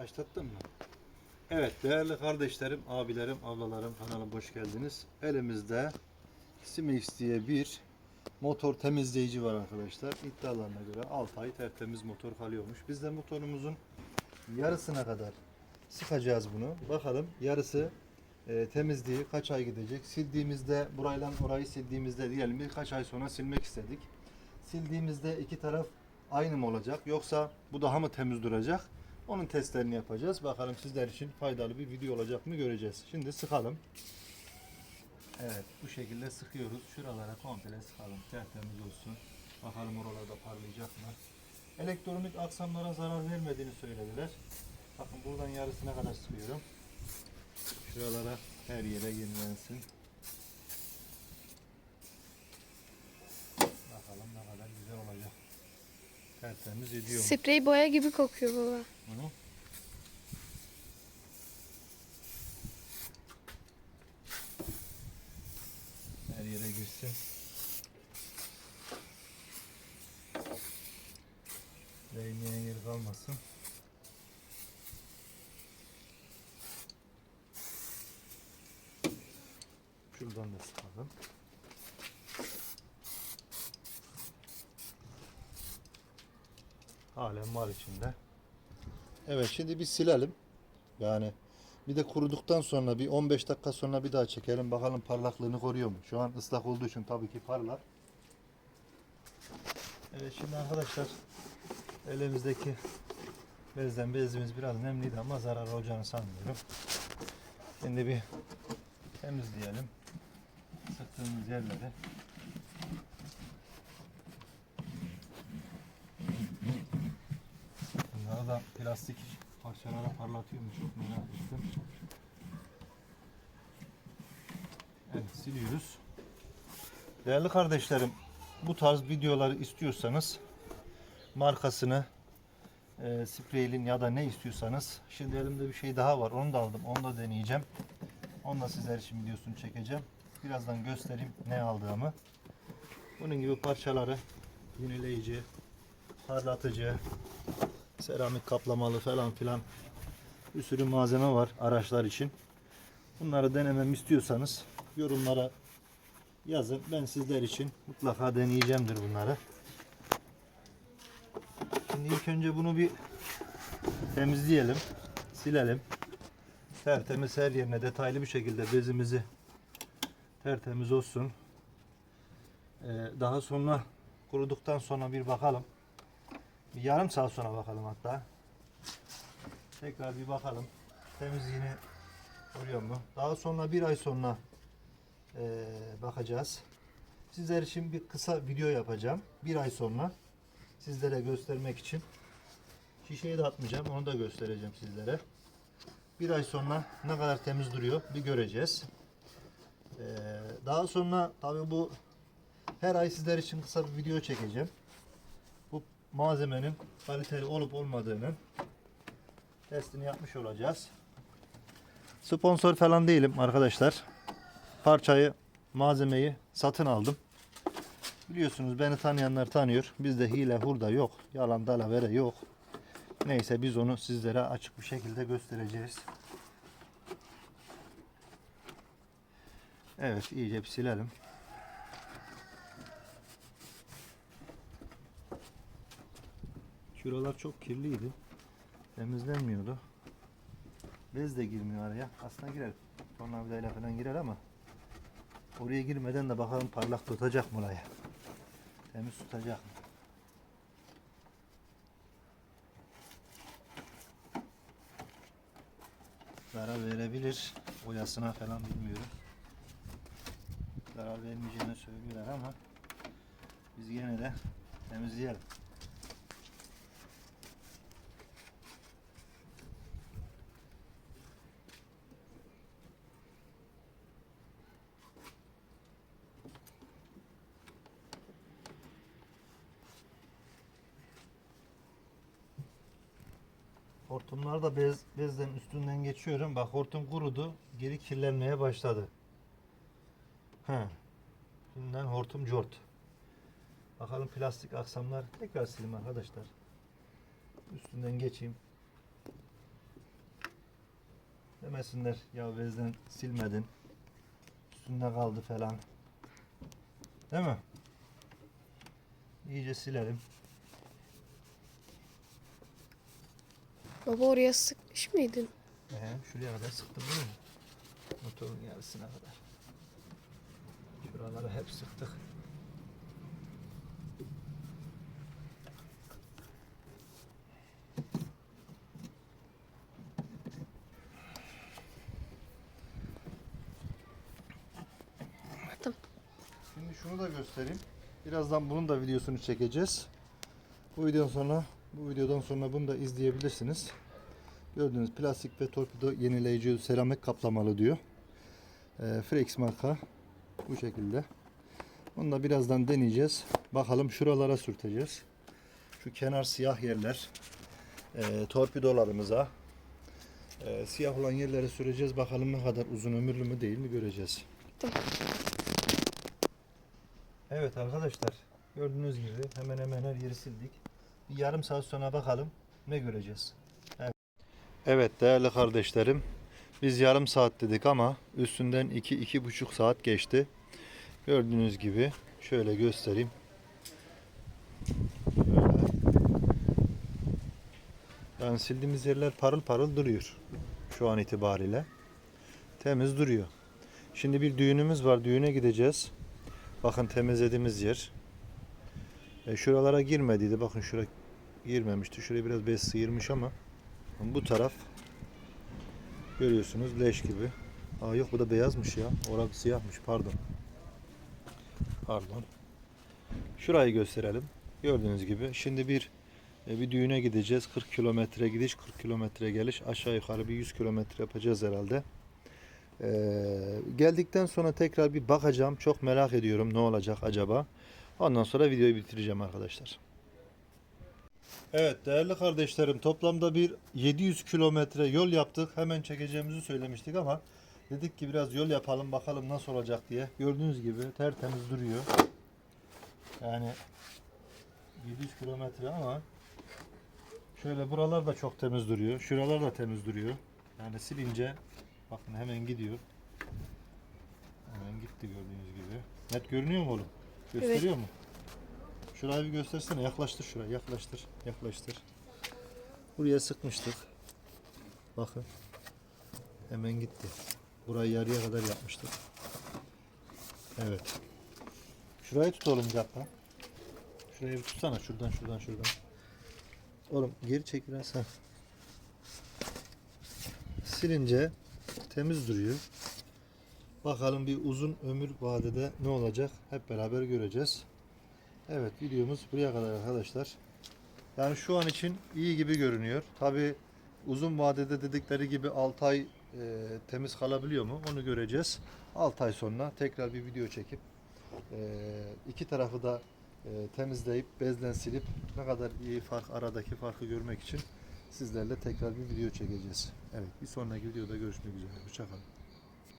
Başlattın mı? Evet değerli kardeşlerim, abilerim, ablalarım kanalıma hoş geldiniz. Elimizde Simix diye bir motor temizleyici var arkadaşlar. İddialarına göre 6 ay tertemiz motor kalıyormuş. Biz de motorumuzun yarısına kadar sıkacağız bunu. Bakalım yarısı e, temizliği kaç ay gidecek? Sildiğimizde burayla orayı sildiğimizde diyelim birkaç ay sonra silmek istedik. Sildiğimizde iki taraf aynı mı olacak yoksa bu daha mı temiz duracak? Onun testlerini yapacağız. Bakalım sizler için faydalı bir video olacak mı göreceğiz. Şimdi sıkalım. Evet bu şekilde sıkıyoruz. Şuralara komple sıkalım. Tertemiz olsun. Bakalım oralarda parlayacak mı? Elektronik aksamlara zarar vermediğini söylediler. Bakın buradan yarısına kadar sıkıyorum. Şuralara her yere yenilensin. Bakalım ne kadar güzel olacak. Tertemiz ediyor. Sprey boya gibi kokuyor baba. Bunu. Her yere girsin. Değmeyen yer kalmasın. Şuradan da sıkalım. Halen var içinde. Evet şimdi bir silelim. Yani bir de kuruduktan sonra bir 15 dakika sonra bir daha çekelim. Bakalım parlaklığını koruyor mu? Şu an ıslak olduğu için tabii ki parlar. Evet şimdi arkadaşlar elimizdeki bezden bezimiz biraz nemliydi ama zarar olacağını sanmıyorum. Şimdi bir temizleyelim. Sıktığımız yerleri. Bunları da plastik parçalara parlatıyormuş. Çok merak ettim. Evet siliyoruz. Değerli kardeşlerim bu tarz videoları istiyorsanız markasını e, spreylin ya da ne istiyorsanız şimdi elimde bir şey daha var onu da aldım onu da deneyeceğim onu da sizler için videosunu çekeceğim birazdan göstereyim ne aldığımı bunun gibi parçaları yenileyici parlatıcı seramik kaplamalı falan filan bir sürü malzeme var araçlar için. Bunları denememi istiyorsanız yorumlara yazın. Ben sizler için mutlaka deneyeceğimdir bunları. Şimdi ilk önce bunu bir temizleyelim. Silelim. Tertemiz her yerine detaylı bir şekilde bezimizi tertemiz olsun. Ee, daha sonra kuruduktan sonra bir bakalım. Bir yarım saat sonra bakalım hatta. Tekrar bir bakalım. Temizliğini koruyor mu? Daha sonra bir ay sonra eee, bakacağız. Sizler için bir kısa video yapacağım. Bir ay sonra sizlere göstermek için. Şişeyi de atmayacağım. Onu da göstereceğim sizlere. Bir ay sonra ne kadar temiz duruyor bir göreceğiz. Eee, daha sonra tabii bu her ay sizler için kısa bir video çekeceğim malzemenin kaliteli olup olmadığını testini yapmış olacağız. Sponsor falan değilim arkadaşlar. Parçayı, malzemeyi satın aldım. Biliyorsunuz beni tanıyanlar tanıyor. Bizde hile hurda yok. Yalan dalavere yok. Neyse biz onu sizlere açık bir şekilde göstereceğiz. Evet iyice bir silelim. Şuralar çok kirliydi. Temizlenmiyordu. Bez de girmiyor araya. Aslında girer. Tornavidayla falan girer ama oraya girmeden de bakalım parlak tutacak mı orayı. Temiz tutacak mı? Zarar verebilir. Boyasına falan bilmiyorum. Zarar vermeyeceğini söylüyorlar ama biz yine de temizleyelim. Hortumlar da bez, bezden üstünden geçiyorum. Bak hortum kurudu. Geri kirlenmeye başladı. He. Şimdiden hortum cort. Bakalım plastik aksamlar. Tekrar sileyim arkadaşlar. Üstünden geçeyim. Demesinler ya bezden silmedin. Üstünde kaldı falan. Değil mi? İyice silelim. Baba oraya sıkmış mıydın? Ee, şuraya kadar sıktım değil mi? Motorun yarısına kadar. Şuraları hep sıktık. Tamam. Şimdi şunu da göstereyim. Birazdan bunun da videosunu çekeceğiz. Bu videodan sonra bu videodan sonra bunu da izleyebilirsiniz. Gördüğünüz plastik ve torpido yenileyici seramik kaplamalı diyor. E, Frex marka bu şekilde. Onu da birazdan deneyeceğiz. Bakalım şuralara sürteceğiz. Şu kenar siyah yerler e, torpidolarımıza e, siyah olan yerlere süreceğiz. Bakalım ne kadar uzun ömürlü mü değil mi göreceğiz. Evet arkadaşlar gördüğünüz gibi hemen hemen her yeri sildik. Yarım saat sonra bakalım ne göreceğiz. Evet. Değerli kardeşlerim biz yarım saat dedik ama üstünden 2-2,5 saat geçti. Gördüğünüz gibi şöyle göstereyim. Şöyle. Yani sildiğimiz yerler parıl parıl duruyor. Şu an itibariyle. Temiz duruyor. Şimdi bir düğünümüz var. Düğüne gideceğiz. Bakın temizlediğimiz yer. E, şuralara girmediydi. Bakın şura girmemişti. Şuraya biraz bez sıyırmış ama bu taraf görüyorsunuz leş gibi. Aa yok bu da beyazmış ya. Orası siyahmış pardon. Pardon. Şurayı gösterelim. Gördüğünüz gibi. Şimdi bir e, bir düğüne gideceğiz. 40 kilometre gidiş, 40 kilometre geliş. Aşağı yukarı bir 100 kilometre yapacağız herhalde. Ee, geldikten sonra tekrar bir bakacağım. Çok merak ediyorum ne olacak acaba. Ondan sonra videoyu bitireceğim arkadaşlar. Evet değerli kardeşlerim toplamda bir 700 kilometre yol yaptık. Hemen çekeceğimizi söylemiştik ama dedik ki biraz yol yapalım bakalım nasıl olacak diye. Gördüğünüz gibi tertemiz duruyor. Yani 700 kilometre ama şöyle buralar da çok temiz duruyor. Şuralar da temiz duruyor. Yani silince Bakın hemen gidiyor. Hemen gitti gördüğünüz gibi. Net görünüyor mu oğlum? Gösteriyor mu? Şurayı bir göstersene. Yaklaştır şuraya. Yaklaştır. Yaklaştır. Buraya sıkmıştık. Bakın. Hemen gitti. Burayı yarıya kadar yapmıştık. Evet. Şurayı tut oğlum. Şurayı bir tutsana. Şuradan şuradan şuradan. Oğlum geri çek biraz. Heh. Silince temiz duruyor. Bakalım bir uzun ömür vadede ne olacak hep beraber göreceğiz. Evet videomuz buraya kadar arkadaşlar. Yani şu an için iyi gibi görünüyor. Tabi uzun vadede dedikleri gibi 6 ay e, temiz kalabiliyor mu onu göreceğiz. 6 ay sonra tekrar bir video çekip e, iki tarafı da e, temizleyip bezden silip ne kadar iyi fark aradaki farkı görmek için sizlerle tekrar bir video çekeceğiz. Evet bir sonraki videoda görüşmek üzere. Hoşçakalın.